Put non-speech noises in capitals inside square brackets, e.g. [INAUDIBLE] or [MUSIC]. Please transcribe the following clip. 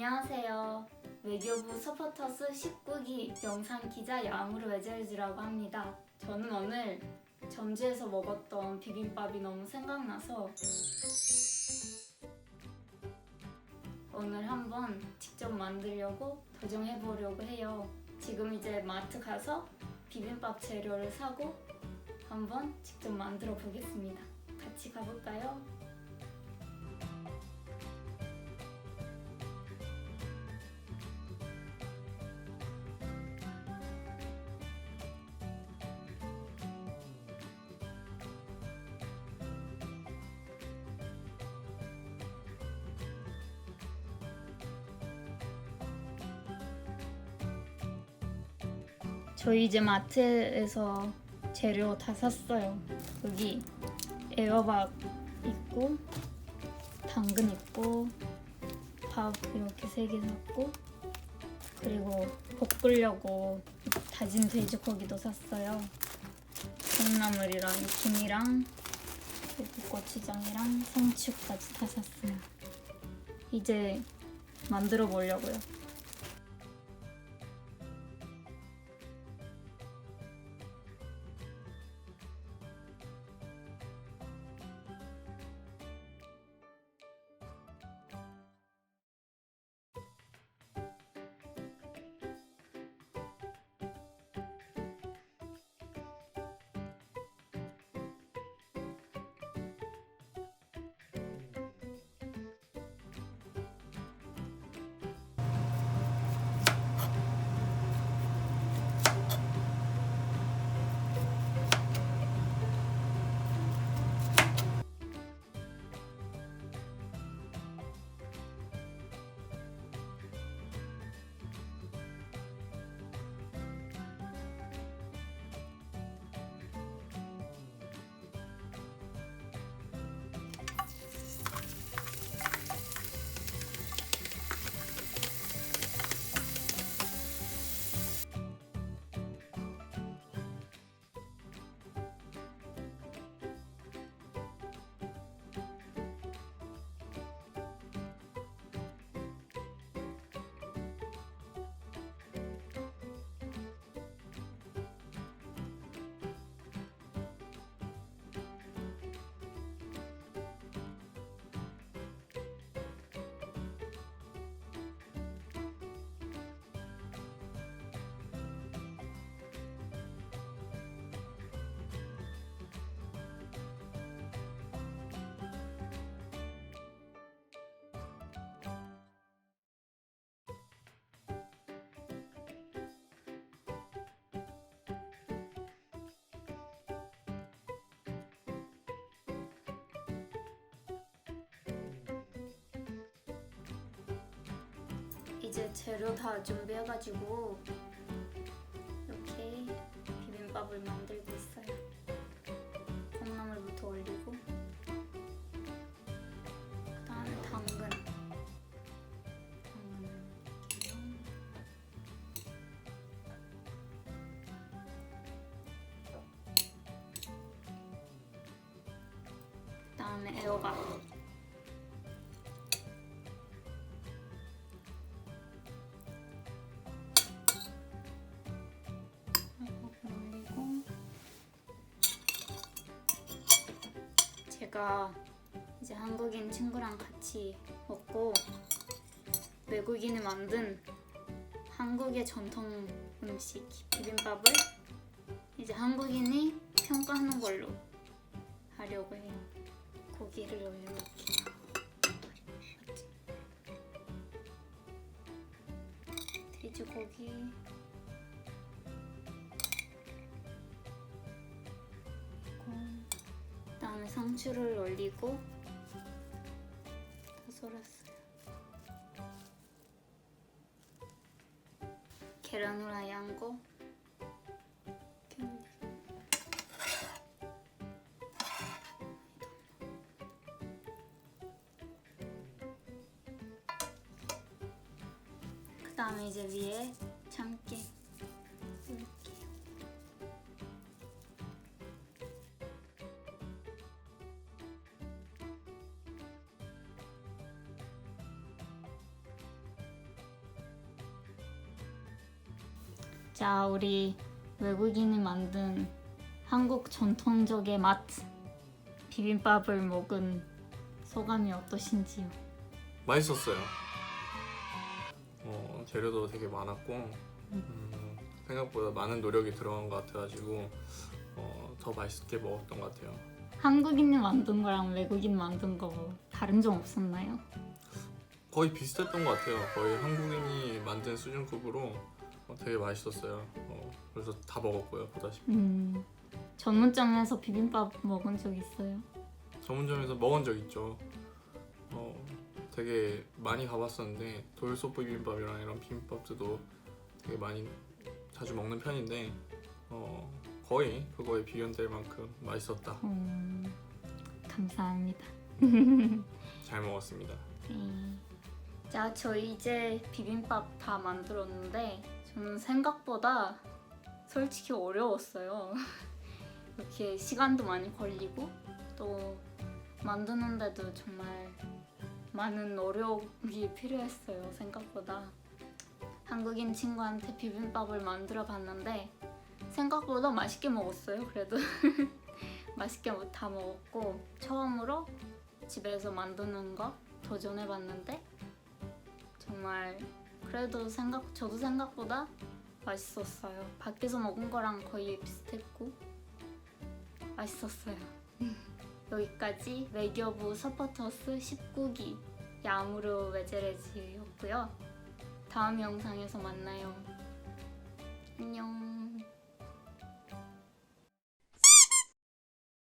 안녕하세요. 외교부 서포터스 19기 영상 기자 야무르 웨젤즈라고 합니다. 저는 오늘 전주에서 먹었던 비빔밥이 너무 생각나서 오늘 한번 직접 만들려고 도전해 보려고 해요. 지금 이제 마트 가서 비빔밥 재료를 사고 한번 직접 만들어 보겠습니다. 같이 가볼까요? 저희 이제 마트에서 재료 다 샀어요. 여기 애호박 있고 당근 있고 밥 이렇게 세 개 샀고 그리고 볶으려고 다진 돼지고기도 샀어요. 콩나물이랑 김이랑 그리고 고추장이랑 상추까지 다 샀어요. 이제 만들어 보려고요. 이제 재료 다 준비해가지고 이렇게 비빔밥을 만들고 있어요. 콩나물부터 올리고 그다음에 당근, 당근을. 그다음에 애호박. 제가 이제 한국인 친구랑 같이 먹고 외국인이 만든 한국의 전통 음식 비빔밥을 이제 한국인이 평가하는 걸로 하려고 해요. 고기를 올려볼게요. 돼지고기 상추를 올리고 다 썰었어요. 계란 후라이 한 거. 올리고. 그다음에 이제 위에 참깨 자, 우리 외국인이 만든 한국 전통적의 맛 비빔밥을 먹은 소감이 어떠신지요? 맛있었어요. 어, 재료도 되게 많았고 음, 생각보다 많은 노력이 들어간 것 같아가지고 어, 더 맛있게 먹었던 것 같아요. 한국인이 만든 거랑 외국인 만든 거뭐 다른 점 없었나요? 거의 비슷했던 것 같아요. 거의 한국인이 만든 수준급으로 어, 되게 맛있었어요. 어, 그래서 다 먹었고요. 보다시피 음, 전문점에서 비빔밥 먹은 적 있어요? 전문점에서 먹은 적 있죠. 어, 되게 많이 가봤었는데 돌솥 비빔밥이랑 이런 비빔밥들도 되게 많이 자주 먹는 편인데 어, 거의 그거에 비견될 만큼 맛있었다. 음, 감사합니다. 잘 먹었습니다. 네. 자, 저희 이제 비빔밥 다 만들었는데 저는 생각보다 솔직히 어려웠어요. [LAUGHS] 이렇게 시간도 많이 걸리고 또 만드는데도 정말 많은 노력이 필요했어요. 생각보다 한국인 친구한테 비빔밥을 만들어 봤는데 생각보다 맛있게 먹었어요. 그래도 [LAUGHS] 맛있게 다 먹었고 처음으로 집에서 만드는 거 도전해 봤는데 정말 그래도 생각 저도 생각보다 맛있었어요. 밖에서 먹은 거랑 거의 비슷했고 맛있었어요. 여기까지 외교부 서포터스 19기 야무르 외제레지였고요. 다음 영상에서 만나요. 안녕.